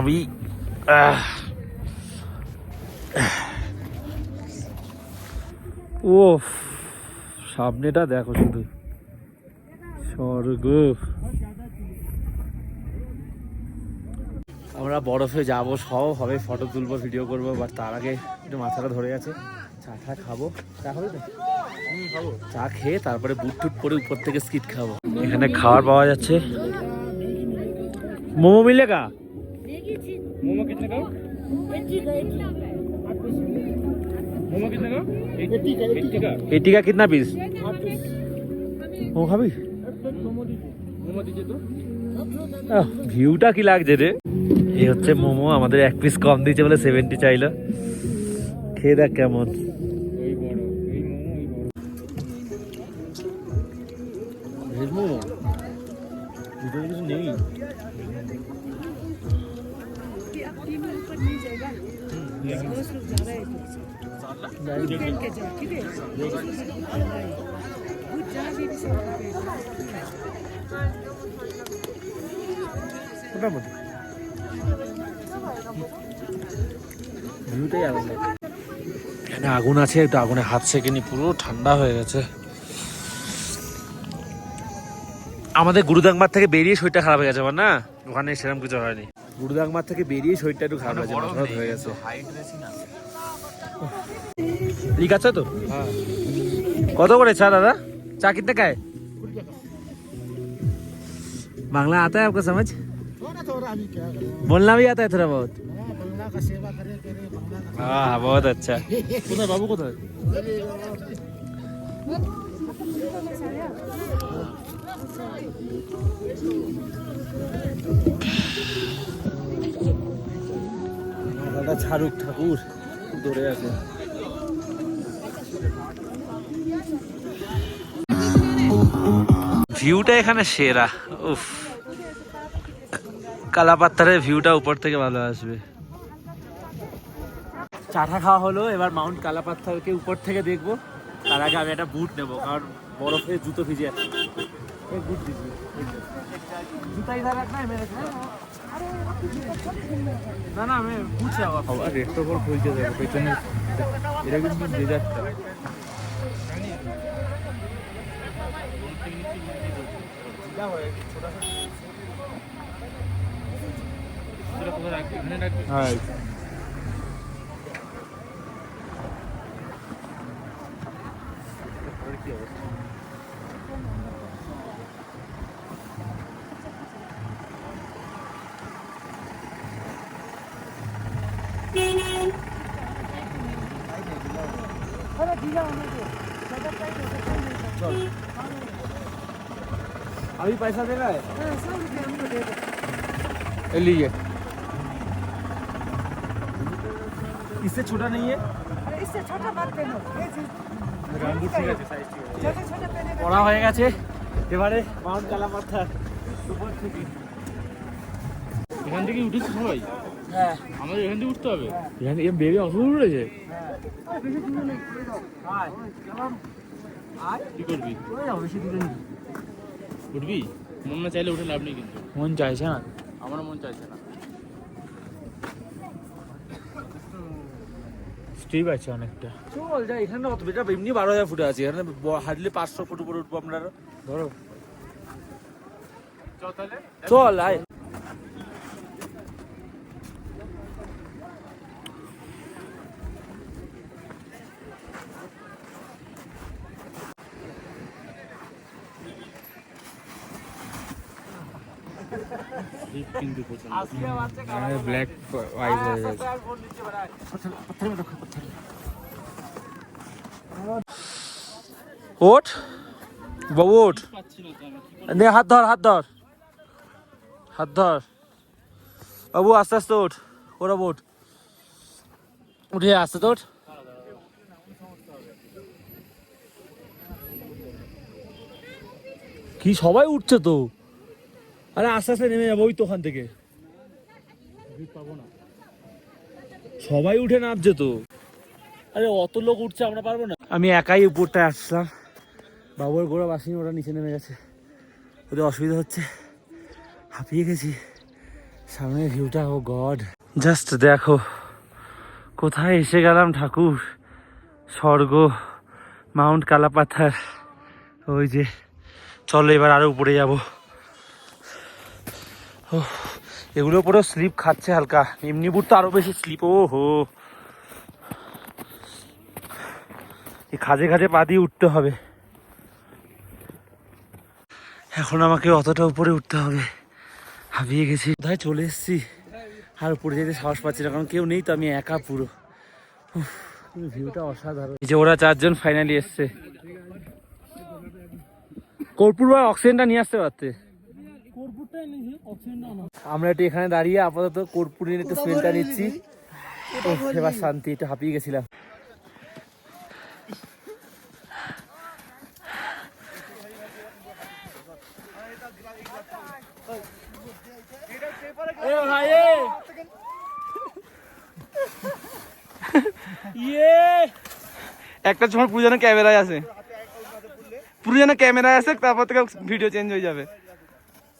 পাত্থারে ও সামনেটা দেখো শুধু। স্বর্গ। আমরা বরফে যাব, সব হবে ফটো তুলবো ভিডিও করব বাট তার আগে একটু মাথাটা ধরে আছে চা টা খাব। চা খাব চা খেয়ে তারপরে বুট টুট করে উপর থেকে স্কিট খাব। এখানে খাবার পাওয়া যাচ্ছে। মোমো মিলেগা? मोमो कितने का मोमो कितने का एट्टी का एट्टी का एटी का कितना पीस ও খাবি मोमो दीजिए तो আহ, ভিউটা কি লাগছে রে এই হচ্ছে মোমো আমাদের এক পিস কম দিয়েছে বলে সেভেন্টি চাইলো খেয়ে দেখ কেমন वही बड़ो वही मोमो वही बड़ो ভেজ মোমো ভিতরে কিছু নেই মোটামুটি ভিউটাই আলাদা এখানে আগুন আছে একটু আগুনে হাত সেকেনি পুরো ঠান্ডা হয়ে গেছে আমাদের গুরুদাংমার থেকে বেরিয়ে শরীরটা খারাপ হয়ে গেছে আমার না ওখানে সেরকম কিছু হয়নি গুরুদাংমার থেকে বেরিয়ে শরীরটা একটু খারাপ হয়েছে মাথা ব্যথা হয়ে গেছে ঠিক আছে তো কত করে চা दादा चा कितने का है बांग्ला आता है आपको समझ थोड़ा थोड़ा अभी क्या करें बोलना भी आता है थोड़ा बहुत हाँ, बंगला का सेवा करे करे बंगला का हाँ बहुत अच्छा কোথায় বাবু কোথায় দাদা ছাড়ুক ঠাকুর। ধরে আছে ভিউটা এখানে সেরা। উফ। কালাপাত্তারের ভিউটা উপর থেকে ভালো আসবে। চাটা খাওয়া হলো এবার মাউন্ট কালাপাত্থারকে উপর থেকে দেখব। তার আগে আমি একটা বুট নেব কারণ বরফে জুতো ভিজে আছে। বুট জুতাই না না না আমি বুঝছি চাওয়া আবার রেটটা বল খুলতে যাবে পেছনে এটা কিন্তু ডেজার্টটা হ্যাঁ। अभी पैसा देना है ये लीजिए इससे छोटा नहीं है इससे छोटा बात पहनो ये चीज छोटे छोटे पहने পড়া হয়ে গেছে এবারে মাউন্ট কালাপাত্থার উপর থেকে এখান থেকে উঠেছি সবাই হ্যাঁ আমাদের এখান থেকে উঠতে হবে এখানে এম বেবি অসুখ উঠেছে কি করবি উঠবি? মন না চাইলে উঠে লাভ নেই কিন্তু। মন চাইছে না? আমারও মন চাইছে না। স্টিভ আছে অনেকটা। চল যাই এখানে অত বেটা এমনি বারো হাজার ফুটে আছে। এখানে হার্ডলি পাঁচশো ফুট উপরে উঠবো আমরা। ধরো। চল তাহলে। চল আয়। ব্ল্যাক হোয়াইট হয়ে গেছে। ওঠ। বাবু ওঠ। না হাত ধর হাত ধর। হাত ধর। বাবু আস্তে আস্তে ওঠ। ওরা ওঠ। উঠে আস্তে তো ওঠ। কি সবাই উঠছে তো? আরে আস্তে আস্তে নেমে যাব ওই তো ওখান থেকে। সবাই উঠে নামছে তো। আরে অত লোক উঠছে আমরা পারব না। আমি একাই উপরটায় আসলাম বাবুর গোড়া বাসিনি ওরা নিচে নেমে গেছে। ওদের অসুবিধা হচ্ছে। হাঁপিয়ে গেছি। সামনের ভিউটা ও গড। জাস্ট দেখো কোথায় এসে গেলাম ঠাকুর? স্বর্গ মাউন্ট কালাপাথার। ওই যে চলো এবার আরও উপরে যাব। এগুলো পুরো স্লিপ খাচ্ছে হালকা। এমনি বুট তো আরও বেশি স্লিপ ও হো খাজে খাজে পা দিয়ে উঠতে হবে। এখন আমাকে অতটা উপরে উঠতে হবে। হাবিয়ে গেছি। কোথায় চলে এসেছি? আর উপরে যেতে সাহস পাচ্ছি না, কারণ কেউ নেই তো আমি একা পুরো। ভিউটা অসাধারণ। যে ওরা চারজন ফাইনালি এসছে। কর্পূর বা অক্সিজেনটা নিয়ে আসতে পারতে? আমরা একটু এখানে দাঁড়িয়ে আপাতত কর্পূরের একটু স্মেলটা নিচ্ছি। এবার শান্তি একটু হাঁপিয়ে গেছিলাম। একটা সময় পুরো যেন ক্যামেরায় আছে পুরো যেন ক্যামেরায় আছে তারপর থেকে ভিডিও চেঞ্জ হয়ে যাবে।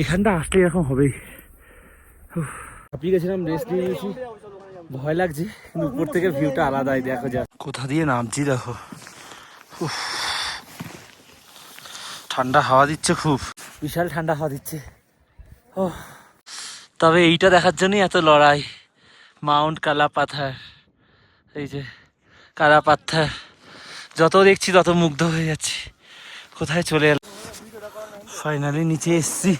এখানটা আসলে এরকম হবেই। গেছিলাম রেস্ট নিয়ে নিয়েছি ভয় লাগছে কিন্তু উপর থেকে ভিউটা আলাদাই দেখো যা। কোথা দিয়ে নামছি দেখো। উফ, ঠান্ডা হাওয়া দিচ্ছে খুব। বিশাল ঠান্ডা হাওয়া দিচ্ছে। ও তবে এইটা দেখার জন্যই এত লড়াই। মাউন্ট কালা পাথার এই যে কালা পাথর যত দেখছি তত মুগ্ধ হয়ে যাচ্ছি। কোথায় চলে এলাম? ফাইনালি নিচে এসছি।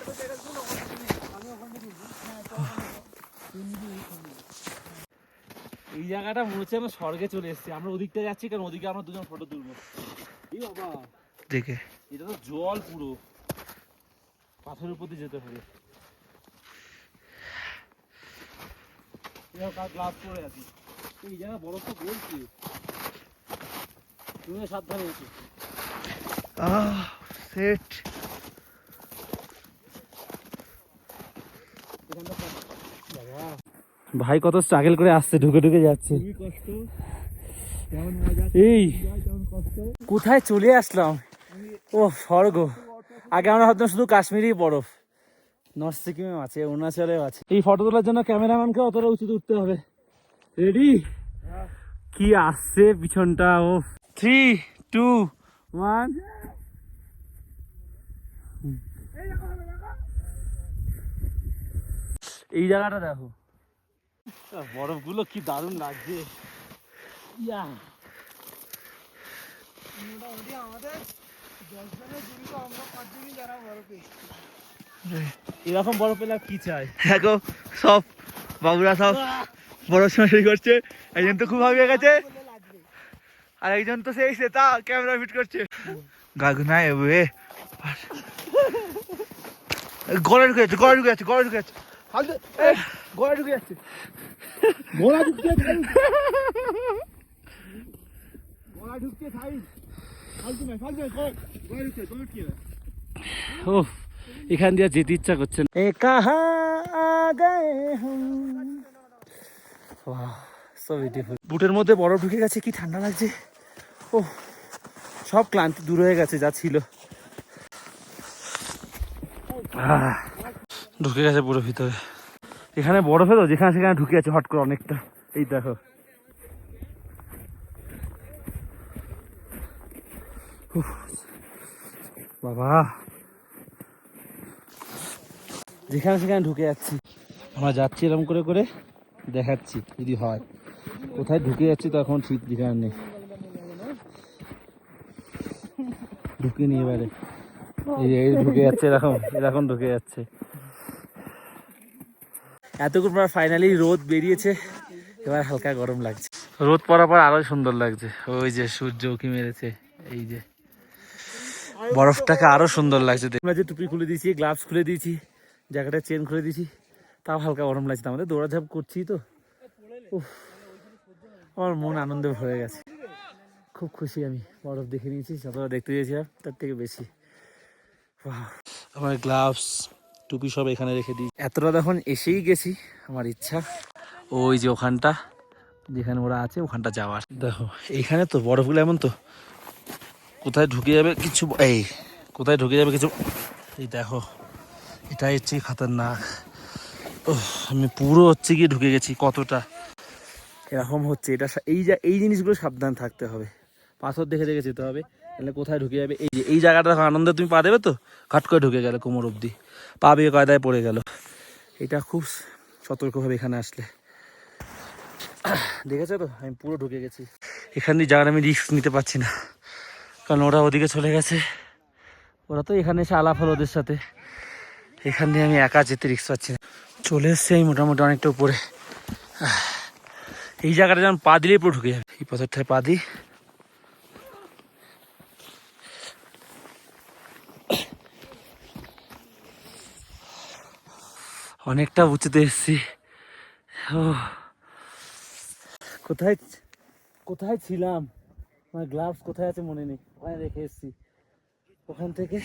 এই জায়গাটা মনে হচ্ছে আমরা স্বর্গে চলে এসেছি। আমরা ওদিকটা যাচ্ছি কারণ ওদিকে আমরা দুজন ফটো তুলবো। এই বাবা দেখে। এটা তো জল পুরো। পাথরের উপর দিয়ে যেতে হবে। গ্লাস পরে আছি। এই জায়গা বরফ তো বলছি। তুমি সাবধানে আছো সেট ভাই কত স্ট্রাগল করে আসছে, ঢুকে ঢুকে যাচ্ছে। এই, কোথায় চলে আসলাম? ও স্বর্গ। আগে আমরা ভাবতাম শুধু কাশ্মীরি বরফ। নর্থ সিকিমে আছে, অরুণাচলেও আছে। এই ফটো তোলার জন্য ক্যামেরাম্যানকে অতটা উচিত উঠতে হবে। রেডি কি আসছে পিছনটা ও থ্রি টু ওয়ান এই জায়গাটা দেখো। বরফগুলো কি দারুণ লাগছে। ইয়া। মোটামুটি আমাদের তো এরকম বরফ পেলে কি চাই? দেখো সব বাবুরা সব বড় সময় করছে। একজন তো খুব ভাবিয়ে গেছে। আর একজন তো সেই সেটা ক্যামেরা ফিট করছে। গাগনায় এবে গলা ঢুকে যাচ্ছে গলা ঢুকে যাচ্ছে গলা ঢুকে যাচ্ছে। গলা ঢুকে যাচ্ছে। গোড়া ঢুকছে গোড়া ঢুকছে সাইড ফালতু ফালতু গোড়া ও এখান দিয়ে যেতে ইচ্ছা করছে এ কাহা সো বিউটিফুল বুটের মধ্যে বরফ ঢুকে গেছে কি ঠান্ডা লাগছে। ও সব ক্লান্তি দূর হয়ে গেছে যা ছিল। আহ, ঢুকে গেছে পুরো ভিতরে। এখানে বরফে তো যেখানে সেখানে ঢুকে আছে হট করে অনেকটা। এই দেখো। বাবা। যেখানে সেখানে ঢুকে যাচ্ছি। আমরা যাচ্ছি এরকম করে করে, দেখাচ্ছি যদি হয়। কোথায় ঢুকে যাচ্ছি তখন ঠিক ঠিকানা নেই। ঢুকে নিয়ে এবারে। এই ঢুকে যাচ্ছে এরকম এরকম ঢুকে যাচ্ছে। এতক্ষণ পর ফাইনালি রোদ বেরিয়েছে এবার হালকা গরম লাগছে। রোদ পড়ার পর আরও সুন্দর লাগছে। ওই যে সূর্য উকি মেরেছে এই যে। বরফটাকে আরও সুন্দর লাগছে। আমরা যে টুপি খুলে দিয়েছি গ্লাভস খুলে দিয়েছি জ্যাকেটের চেন খুলে দিয়েছি তাও হালকা গরম লাগছে। আমাদের দৌড়াঝাপ করছি তো। আমার মন আনন্দে ভরে গেছে। খুব খুশি আমি বরফ দেখে নিয়েছি যতটা দেখতে চেয়েছিলাম তার থেকে বেশি। বাহ, আমার গ্লাভস টুপি সব এখানে রেখে দিই এতটা তখন এসেই গেছি আমার ইচ্ছা। ওই যে ওখানটা যেখানে ওরা আছে ওখানটা যাওয়ার দেখো এইখানে তো বরফগুলো এমন তো। কোথায় ঢুকে যাবে কিছু এই কোথায় ঢুকে যাবে কিছু এই দেখো এটাই হচ্ছে খাতারনাক। ও আমি পুরো হচ্ছে গিয়ে ঢুকে গেছি কতটা। এরকম হচ্ছে এটা এই যা এই জিনিসগুলো সাবধান থাকতে হবে। পাথর দেখে দেখে যেতে হবে তাহলে কোথায় ঢুকে যাবে? এই যে এই জায়গাটা দেখো আনন্দে তুমি পা দেবে তো? ঘাট করে ঢুকে গেলে কোমর অবধি। পা বেয়ে কায়দায় পড়ে গেল। এটা খুব সতর্কভাবে এখানে আসলে। দেখেছ তো? আমি পুরো ঢুকে গেছি। এখান দিয়ে যাওয়ার আমি রিস্ক নিতে পারছি না। কারণ ওরা ওদিকে চলে গেছে। ওরা তো এখানে এসে আলাপ হলো ওদের সাথে। এখান দিয়ে আমি একা যেতে রিস্ক পাচ্ছি না। চলে এসছে আমি মোটামুটি অনেকটা উপরে। এই জায়গাটা যেমন পা দিলেই পুরো ঢুকে যাবে। এই পাথরটায় পা দিই। অনেকটা উঁচুতে এসছি। কোথায় কোথায় ছিলাম? আমার গ্লাভস কোথায় আছে মনে নেই। ওখানে রেখে এসছি। ওখান থেকে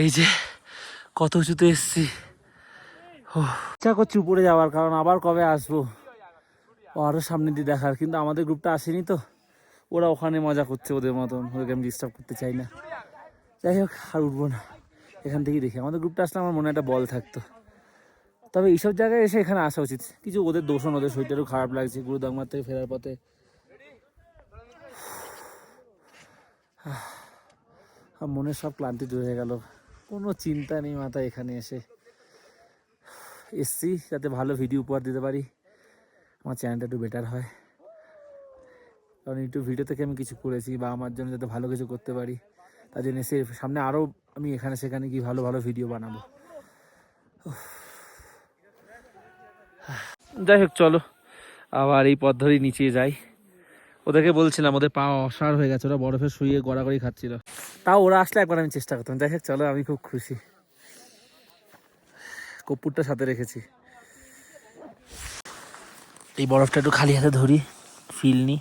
এই যে কত উঁচুতে এসছি। ও ইচ্ছা করছি উপরে যাওয়ার, কারণ আবার কবে আসব? আরও সামনে দিয়ে দেখার, কিন্তু আমাদের গ্রুপটা আসেনি তো। ওরা ওখানে মজা করছে ওদের মতন। ওদেরকে আমি ডিস্টার্ব করতে চাই না। যাই হোক, আর উঠবো না। এখান থেকেই দেখি। আমাদের গ্রুপটা আসলে আমার মনে একটা বল থাকতো। তবে এইসব জায়গায় এসে এখানে আসা উচিত। কিছু ওদের দোষণ ওদের শরীরটারও খারাপ লাগছে গুরুদাগমার থেকে ফেরার পথে। মনের সব ক্লান্তি দূর হয়ে গেল। কোনো চিন্তা নেই মাথায় এখানে এসে। এসছি যাতে ভালো ভিডিও উপহার দিতে পারি। আমার চ্যানেলটা একটু বেটার হয়। কারণ ইউটিউব ভিডিও থেকে আমি কিছু করেছি বা আমার জন্য যাতে ভালো কিছু করতে পারি, তার জন্য এসে সামনে আরও আমি এখানে সেখানে গিয়ে ভালো ভালো ভিডিও বানাবো। যাই হোক, চলো। আবার এই পথ ধরেই নিচে যাই। ওদেরকে বলছিলাম, ওদের পা অসার হয়ে গেছে, ওরা বরফে শুয়ে গড়াগড়ি খাচ্ছিল। তাও ওরা আসলে একবার আমি চেষ্টা করতাম। যাই হোক, চলো, আমি খুব খুশি। কপুরটা সাথে রেখেছি। এই বরফটা একটু খালি হাতে ধরি, ফিল নি।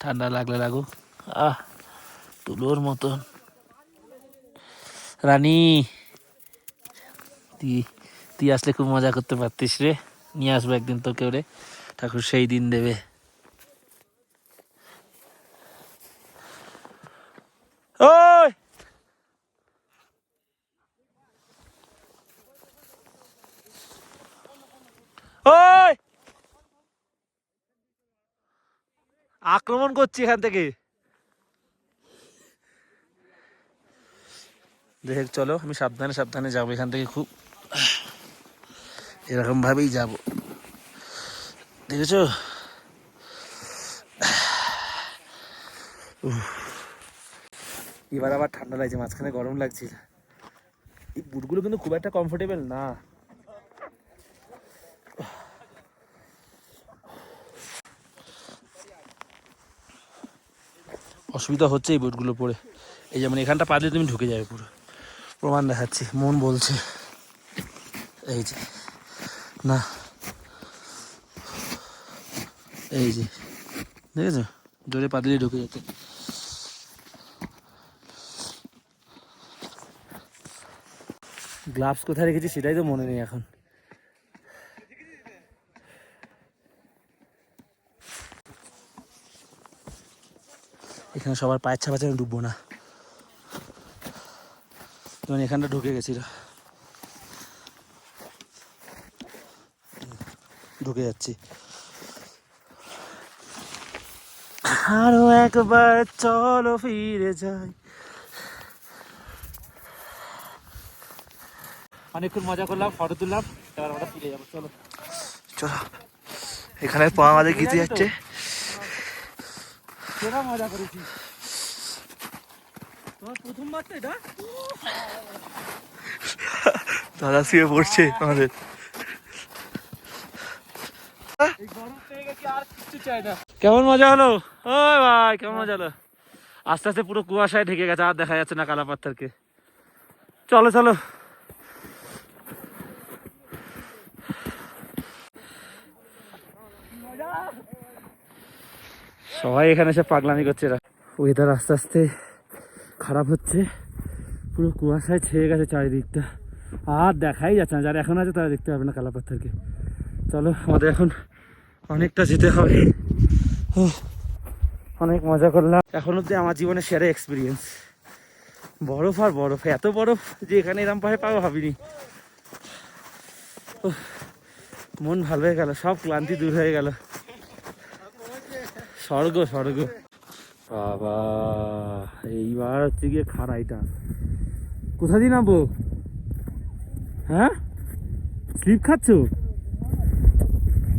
ঠান্ডা লাগলে লাগুক। আহ, তুলোর মতন। রানী, তুই তুই আসলে খুব মজা করতে পারতিস রে। নিয়ে আসব একদিন তোকে রে ঠাকুর সেই দিন দেবে। ওই! আক্রমণ করছি এখান থেকে। দেখ, চলো, আমি সাবধানে সাবধানে যাব এখান থেকে খুব। এরকম ভাবেই যাব। দেখেছ। এবার আবার ঠান্ডা লাগছে, মাঝখানে গরম লাগছে এই বুটগুলো কিন্তু খুব একটা কমফোর্টেবল না। অসুবিধা হচ্ছে এই বুটগুলো পরে। এই যেমন এখানটা পারলে তুমি ঢুকে যাবে পুরো। প্রমাণ দেখাচ্ছি, মন বলছে। এই যে। না। এই যে, দেখেছ? জোরে পা ঢুকে যেতে গ্লাভস কোথায় রেখেছি সেটাই তো মনে নেই এখন। এখানে সবার পায়ের ছাপা আমি ডুববো না। যেমন এখানটা ঢুকে গেছিল ঢুকে যাচ্ছি। আরও একবার চলো ফিরে যাই। অনেকক্ষণ মজা করলাম ফটো তুললাম এবার আমরা ফিরে যাব চলো। চলো। এখানে পা আমাদের গীতে যাচ্ছে। মজা করেছি। তোমার প্রথমবার তো এটা? দাদা শুয়ে পড়ছে আমাদের এই গরম পেয়ে গেছি আর কিচ্ছু চাই না কেমন মজা হলো? ওই ভাই, কেমন মজা হলো? আস্তে আস্তে পুরো কুয়াশায় ঢেকে গেছে, আর দেখা যাচ্ছে না কালা পাথরকে। চলো চলো। সবাই এখানে এসে পাগলামি করছে এরা। ওয়েদার আস্তে আস্তে খারাপ হচ্ছে। পুরো কুয়াশায় ছেয়ে গেছে চারিদিকটা। আর দেখাই যাচ্ছে না, যারা এখন আছে তারা দেখতে পাবে না কালা পাথরকে। চলো, আমাদের এখন অনেকটা যেতে হবে। অনেক মজা করলাম। এখন অব্দি আমার জীবনে সেরা এক্সপিরিয়েন্স বরফ আর বরফ, এত বরফ যে এখানে এরম পায়ে পাবো ভাবিনি। মন ভালো হয়ে গেল, সব ক্লান্তি দূর হয়ে গেল। স্বর্গ স্বর্গ। বাবা, এইবার হচ্ছে গিয়ে খাড়াইটা। কোথা দিয়ে নামবো? হ্যাঁ? স্লিপ খাচ্ছ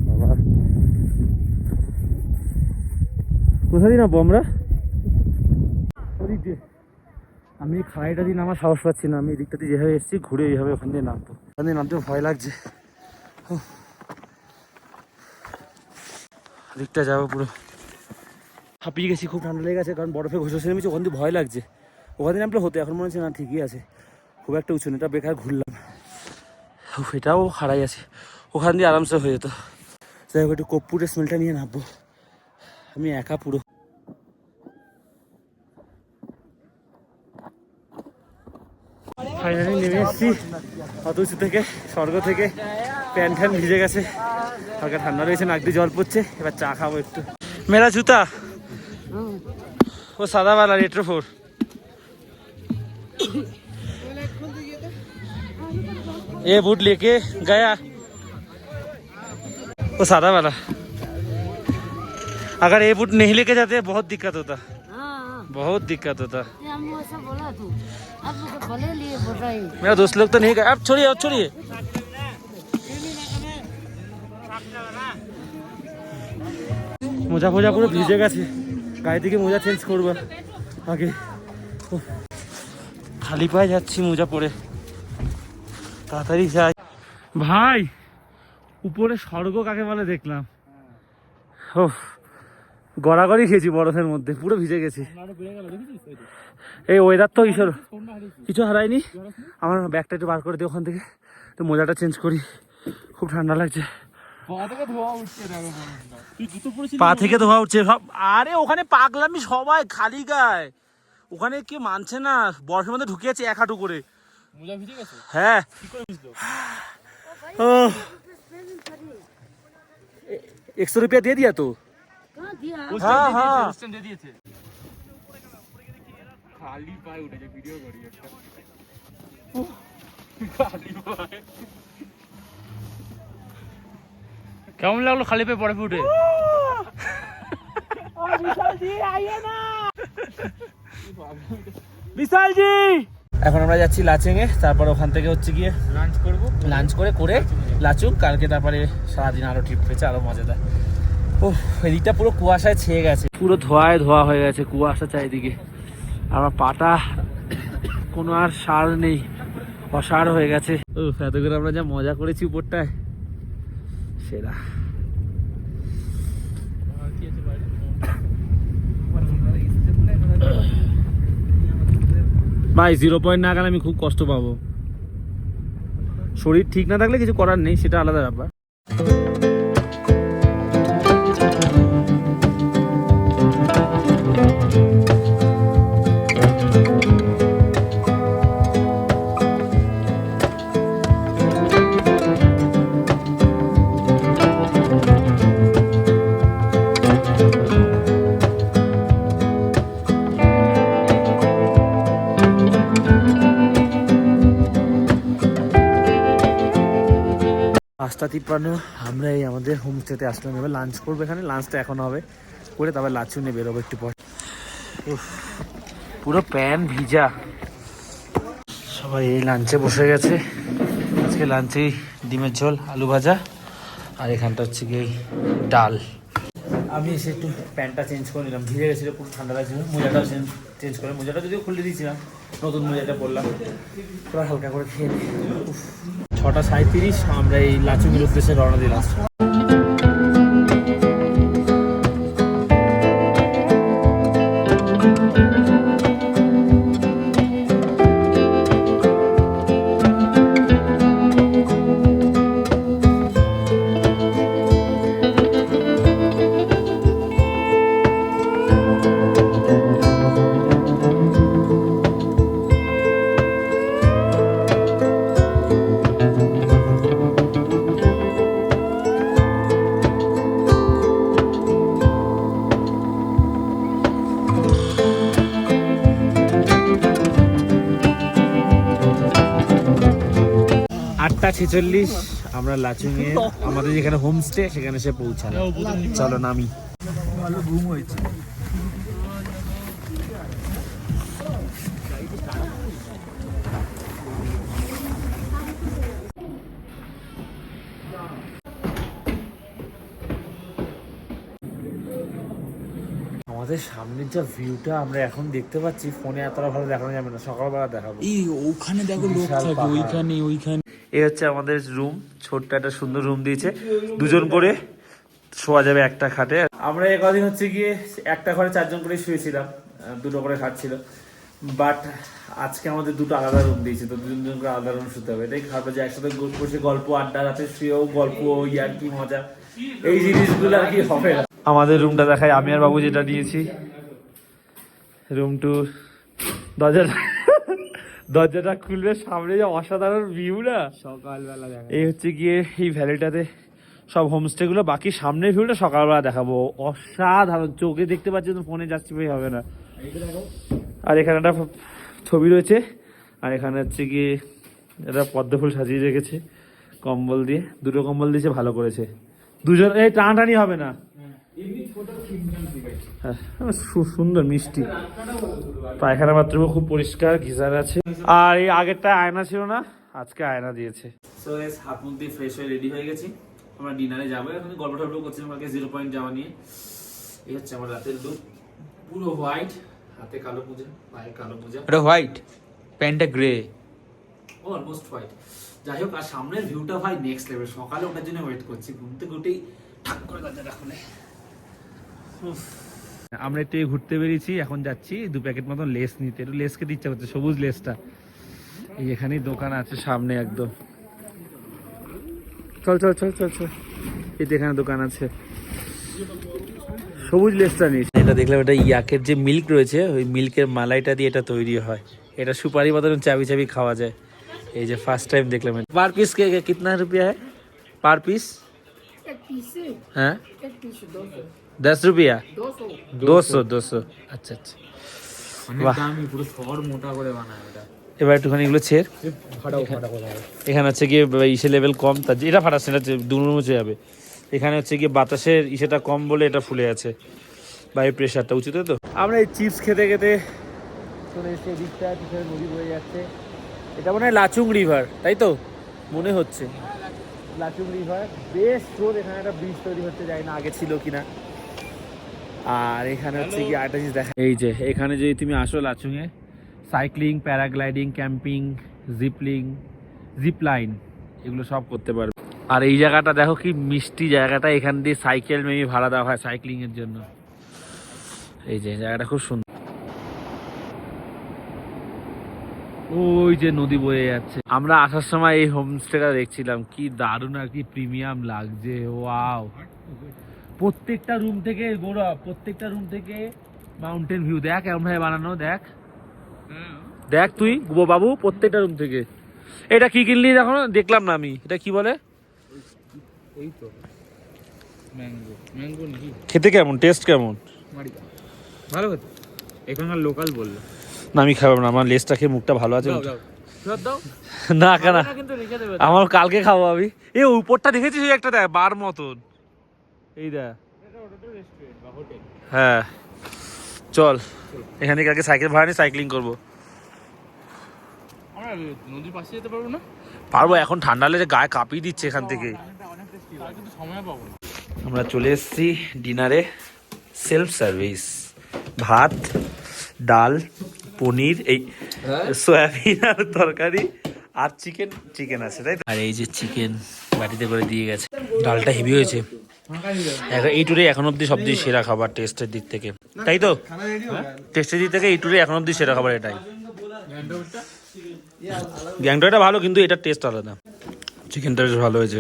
বাবা কোথা দিয়ে নামবো আমরা? ওদিক দিয়ে। আমি খাড়াইটা দিয়ে নামার সাহস পাচ্ছি না, আমি এদিকটা দিয়ে যেভাবে এসেছি, ঘুরে এইভাবে ওখান দিয়ে নামবো। ওখান দিয়ে নামতে ভয় লাগছে। দিকটা যাব পুরো। হাঁপিয়ে গেছি, খুব ঠান্ডা লেগে গেছে, কারণ বরফে ঘষে নেমেছি, ওখান দিয়ে ভয় লাগছে। ওখান দিয়ে নামলে হতো, এখন মনে হচ্ছে না, ঠিকই আছে। খুব একটা উঁচু এটা বেকার ঘুরলাম। এটাও হারাই আছে। ওখান দিয়ে আরামসে হয়ে যেত। যাই হোক, একটু কপ্পুরের স্মেলটা নিয়ে নামবো। আমি একা পুরো ফাইনালি নেমে এসেছি অত উঁচু থেকে স্বর্গ থেকে প্যান্ট ফ্যান ভিজে গেছে হালকা ঠান্ডা রয়েছে নাক দিয়ে জল পড়ছে এবার চা খাবো একটু মেরা জুতা ও সাদা वाला रेट्रो फोर ये बूट लेके गया वो सादा वाला अगर ये बूट नहीं लेके जाते बहुत दिक्कत होता हाँ बहुत दिक्कत होता ये हम ऐसा बोला तू अब तो भले लिए बोल रहे हैं। मेरा दोस्त लोग तो नहीं गए अब छोड़िए अब छोड़िए মোজা ফোজা পুরো ভিজে গেছে গায়ে থেকে মোজা চেঞ্জ করবো আগে উফ, খালি পায়ে যাচ্ছি মোজা পরে তাড়াতাড়ি যাই ভাই উপরে স্বর্গ কাকে বলে দেখলাম ও গড়াগড়ি খেয়েছি বরফের মধ্যে, পুরো ভিজে গেছি। এই ওয়েদার তো ঈশ্বর, কিছু হারায়নি। আমার ব্যাগটা একটু বার করে দিই ওখান থেকে তো মোজাটা চেঞ্জ করি। খুব ঠান্ডা লাগছে। পা থেকে ধোয়া উঠছে, সব আরে ওখানে পাগলামি সবাই, খালি গায়ে। ওখানে কি মানছে না, বরফের মধ্যে ঢুকিয়েছে এক হাঁটু করে। হ্যাঁ। একশো রুপিয়া দিয়ে দিয়া তো? হ্যাঁ, হ্যাঁ। কেমন লাগল খালি পেয়ে পরে ফুটে? বিশালজি এখন আমরা যাচ্ছি লাচিং এ তারপর ওখান থেকে হচ্ছে গিয়ে লাঞ্চ করব? লাঞ্চ করে করে লাচুক কালকে তারপরে সারাদিন আরও ট্রিপ পেয়েছে আরও মজাদার। ও এদিকটা পুরো কুয়াশায় ছেয়ে গেছে। পুরো ধোয়ায় ধোয়া হয়ে গেছে কুয়াশা চারিদিকে। আমার পাটা কোনো আর সার নেই, অসার হয়ে গেছে। ও এত করে আমরা যা মজা করেছি উপরটায়, সেরা। ভাই জিরো পয়েন্ট না গেলে আমি খুব কষ্ট পাবো। শরীর ঠিক না থাকলে কিছু করার নেই, সেটা আলাদা ব্যাপার। তিপ্পান্ন আমরা এই আমাদের হোমস্টেতে আসলাম। এবার লাঞ্চ করব এখানে। লাঞ্চটা এখন হবে। করে তারপর লাচু নিয়ে বেরোবো একটু পর। পুরো প্যান ভিজা। সবাই এই লাঞ্চে বসে গেছে। আজকে লাঞ্চে ডিমের ঝোল, আলু ভাজা, আর এখানটা হচ্ছে গিয়ে ডাল। আমি এসে একটু প্যান্টটা চেঞ্জ করে নিলাম। ভিজে গেছিল পুরো ঠান্ডা লাগছিল। মোজাটাও চেঞ্জ করে মোজাটা যদিও খুলে দিয়েছিলাম নতুন মোজাটা পড়লাম এবার হালকা করে খেয়ে ছটা সাঁত্রিশ আমরা এই লাচুগুলোর উদ্দেশ্যে রওনা দিলাম। আটটা ছেচল্লিশ আমরা লাচুংয়ে আমাদের যেখানে হোমস্টে সেখানে এসে পৌঁছালাম চলো নামি। আমাদের সামনের যা ভিউটা আমরা এখন দেখতে পাচ্ছি ফোনে এতটা ভালো দেখানো যাবে না সকালবেলা দেখাবো। এই ওখানে দেখো লোক থাকে ওইখানে ওইখানে। এই হচ্ছে আমাদের রুম ছোট্ট একটা সুন্দর রুম দিয়েছে। দুজন করে শোয়া যাবে একটা খাটে। আমরা এ কদিন হচ্ছে গিয়ে একটা ঘরে চারজন করে শুয়েছিলাম দুটো করে খাট ছিল। বাট আজকে আমাদের দুটো আলাদা রুম দিয়েছে, তো দুজন দুজন করে আলাদা রুম শুতে হবে। এটাই খারাপ যে একসাথে বসে গল্প আড্ডা, রাতে শুয়েও গল্প, ইয়ার কি মজা, এই জিনিসগুলো আর কি হবে আমাদের রুমটা দেখায় আমি আর বাবু যেটা নিয়েছি। রুম টু দরজাটা দরজাটা খুলবে সামনে যে অসাধারণ ভিউ না? সকালবেলা দেখা এই হচ্ছে গিয়ে এই ভ্যালিটাতে সব হোমস্টে গুলো বাকি সামনের ভিউটা সকালবেলা দেখাবো। অসাধারণ চোখে দেখতে পাচ্ছি তো ফোনে যাচ্ছি ভাই হবে না। আর এখানে একটা ছবি রয়েছে আর এখানে হচ্ছে গিয়ে এটা পদ্ম ফুল সাজিয়ে রেখেছে কম্বল দিয়ে। দুটো কম্বল দিয়েছে ভালো করেছে। দুজন এই টানাটানি হবে না। সুন্দর মিষ্টি। পায়খানা বাথরুমও খুব পরিষ্কার গিজার আছে। আর এই আগেরটা আয়না ছিল না আজকে আয়না দিয়েছে। সো এস হাত মুখ দিয়ে ফ্রেশ হয়ে রেডি হয়ে গেছি। আমরা ডিনারে যাব। এখন গল্প টল্প করছিলাম জিরো পয়েন্ট যাওয়া নিয়ে। এই হচ্ছে আমার রাতের লুক পুরো হোয়াইট হাতে কালো পূজা পায়ে কালো পূজা। ওটা হোয়াইট প্যান্টটা গ্রে অলমোস্ট হোয়াইট যাই হোক আর সামনের ভিউটা ভাই নেক্সট লেভেল সকালে ওটার জন্য ওয়েট করছি। ঘুম থেকে উঠেই ঠাক করে দরজাটা খুলে উফ। আমরা একটু ঘুরতে বেরিয়েছি এখন যাচ্ছি। দু প্যাকেট মতন লেস নিতে একটু লেস দিচ্ছে ইচ্ছা করছে সবুজ লেসটা। এই এখানেই দোকান আছে সামনে একদম। চল চল চল চল চল। এই এখানে দোকান আছে। সবুজ লেসটা নিস এটা দেখলাম এটা ইয়াকের যে মিল্ক রয়েছে ওই মিল্কের মালাইটা দিয়ে এটা তৈরি হয়। এটা সুপারি মতন চাবি চাবি খাওয়া যায়। এই যে ফার্স্ট টাইম দেখলাম পার পিস কে কিতনা রুপিয়া হ্যাঁ? পার পিস হ্যাঁ? দশ রুপিয়া? દોસો દોસો আচ্ছা আচ্ছা। এবার একটুখানি এগুলো ছেড়। এখানে হচ্ছে গিয়ে ইসে লেভেল কম তার এটা ফাটাচ্ছে না দুনুর মুছে যাবে। এখানে হচ্ছে গিয়ে বাতাসের ইসেটা কম বলে এটা ফুলে আছে। বায়ু প্রেশারটা উচিত তো? আমরা এই চিপস খেতে খেতে চলে এসে দিকটা পিছনে নদী বয়ে যাচ্ছে। এটা মনে হয় লাচুং রিভার তাই তো? মনে হচ্ছে। লাচুং রিভার বেশ স্রোত এখানে একটা ব্রিজ তৈরি হচ্ছে যায় না আগে ছিল কিনা। আর এখানে হচ্ছে কি আরেকটা জিনিস দেখা এই যে, এখানে যদি তুমি আসো লাচুংয়ে cycling, paragliding, camping, ziplining zip line এগুলো সব করতে পারবে আর এই জায়গাটা দেখো কি মিষ্টি জায়গাটা, এখান দিয়ে সাইকেল মেবি ভাড়া দেওয়া হয় সাইক্লিং এর জন্য। এই যে, জায়গাটা খুব সুন্দর ওই যে নদী বয়ে যাচ্ছে। আমরা আসার সময় এই হোমস্টেটা দেখছিলাম, কি দারুণ আর কি প্রিমিয়াম লাগছে ওয়াও প্রত্যেকটা রুম থেকে গৌরব প্রত্যেকটা রুম থেকে মাউন্টেন ভিউ দেখ এমন ভাবে বানানো দেখ। দেখ তুই বাবু প্রত্যেকটা রুম থেকে। এটা কি কিনলি দেখো দেখলাম না আমি। এটা কি বলে? ওই তো ম্যাঙ্গো ম্যাঙ্গো নাকি খেতে কেমন? টেস্ট কেমন? ভালো হতো এখানকার লোকাল বলল। না আমি খাব না। আমার লেসটা খেয়ে মুখটা ভালো আছে। না কেন কিন্তু আমার কালকে খাব আমি। এই উপরটা দেখেছিস একটা দেখ বার মতন। এই দেখ হ্যাঁ। চল। এখানে কালকে সাইকেল ভাড়া নিয়ে সাইক্লিং করব। নদীর পাশে যেতে পারব না? পারব এখন ঠান্ডা লেগে গায়ে কাঁপিয়ে দিচ্ছে এখান থেকে। আমরা চলে এসেছি ডিনারে। সেলফ সার্ভিস ভাত ডাল পনির এই সয়াবিন আর তরকারি আর চিকেন চিকেন আছে তাই আর এই যে চিকেন বাটিতে করে দিয়ে গেছে। ডালটা হেভি হয়েছে। এই টুরে এখন অব্দি সবচেয়ে সেরা খাবার টেস্টের দিক থেকে। তাই তো? টেস্টের দিক থেকে এই টুরে এখন অব্দি সেরা খাবার এটাই। গ্যাংটকটা ভালো, কিন্তু এটার টেস্ট আলাদা। চিকেনটা বেশ ভালো হয়েছে।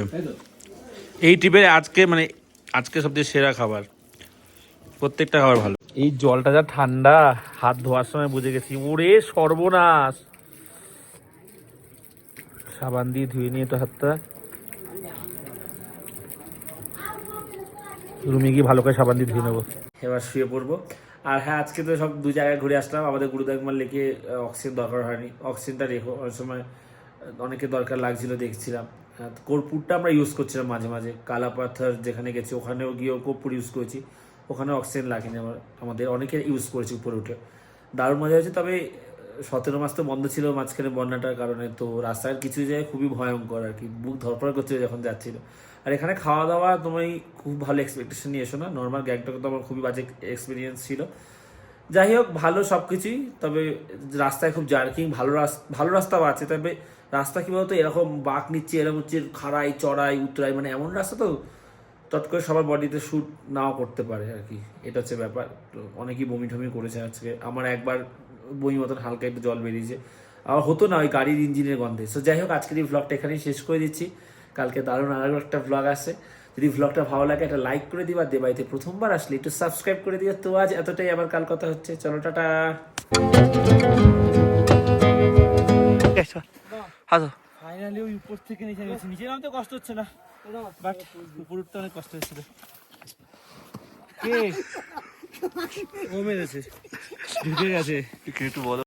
এই ট্রিপের আজকে মানে আজকে সবচেয়ে সেরা খাবার। প্রত্যেকটা খাবার ভালো। এই জলটা যা ঠান্ডা, হাত ধোয়ার সময় বুঝে গেছি। ওরে সর্বনাশ! সাবান দিয়ে ধুয়ে নিয়ে তো হাতটা। রুমে গিয়ে ভালো করে সাবান দিয়ে ধুয়ে নেব। এবার শুয়ে পড়ব। আর হ্যাঁ আজকে তো সব দু জায়গায় ঘুরে আসলাম। আমাদের গুরুদেবমার লেকে অক্সিজেন দরকার হয়নি। অক্সিজেনটা রেখো। অনেক সময় অনেকে দরকার লাগছিল, দেখছিলাম। কর্পূরটা আমরা ইউজ করছিলাম মাঝে মাঝে। কালা পাথর যেখানে গেছি, ওখানেও গিয়েও কর্পূর ইউজ করেছি। ওখানে অক্সিজেন লাগেনি আমার, আমাদের অনেকে ইউজ করেছি উপরে উঠে। দারুণ মজা হয়েছে, তবে সতেরো মাস তো বন্ধ ছিল মাঝখানে বন্যাটার কারণে। তো রাস্তার কিছু জায়গায় খুবই ভয়ঙ্কর আর কি। বুক ধরপড় করছিল যখন যাচ্ছিল। আর এখানে খাওয়া দাওয়া তুমি খুব ভালো এক্সপেকটেশন নিয়ে এসো না। নর্মাল গ্যাংটকে তো আমার খুবই বাজে এক্সপিরিয়েন্স ছিল। যাই হোক, ভালো সব কিছুই তবে রাস্তায় খুব জার্কিং, ভালো রাস্তা ভালো রাস্তাও আছে, তবে রাস্তা কি বলতো, এরকম বাঁক নিচ্ছে, এরকম হচ্ছে খাড়াই চড়াই উতরাই মানে এমন রাস্তা তো চট করে সবার বডিতে শ্যুট নাও করতে পারে আর কি। এটা হচ্ছে ব্যাপার। তো অনেকেই বমি টমি করেছে আজকে। আমার একবার বমি মতন হালকা একটু জল বেরিয়েছে। আর হতো না ওই গাড়ির ইঞ্জিনের গন্ধে। সো যাই হোক, আজকের এই ভ্লগটা এখানেই শেষ করে দিচ্ছি। কালকে দারুণ আরও একটা ভ্লগ আছে। যদি ভ্লগটা ভালো লাগে একটা লাইক করে দিবা। দেবাইতে প্রথমবার আসলে একটু সাবস্ক্রাইব করে দিও। তো আজ এতটাই আবার কাল কথা হচ্ছে। চলো টাটা। ফাইনালি ওই উপর থেকে নিচে গেছি। নিচে নামতে কষ্ট হচ্ছে না। বাট উপর উঠতে অনেক কষ্ট হচ্ছিল কে? ও মেরেছে। ঢুকে গেছে। একটু বলো।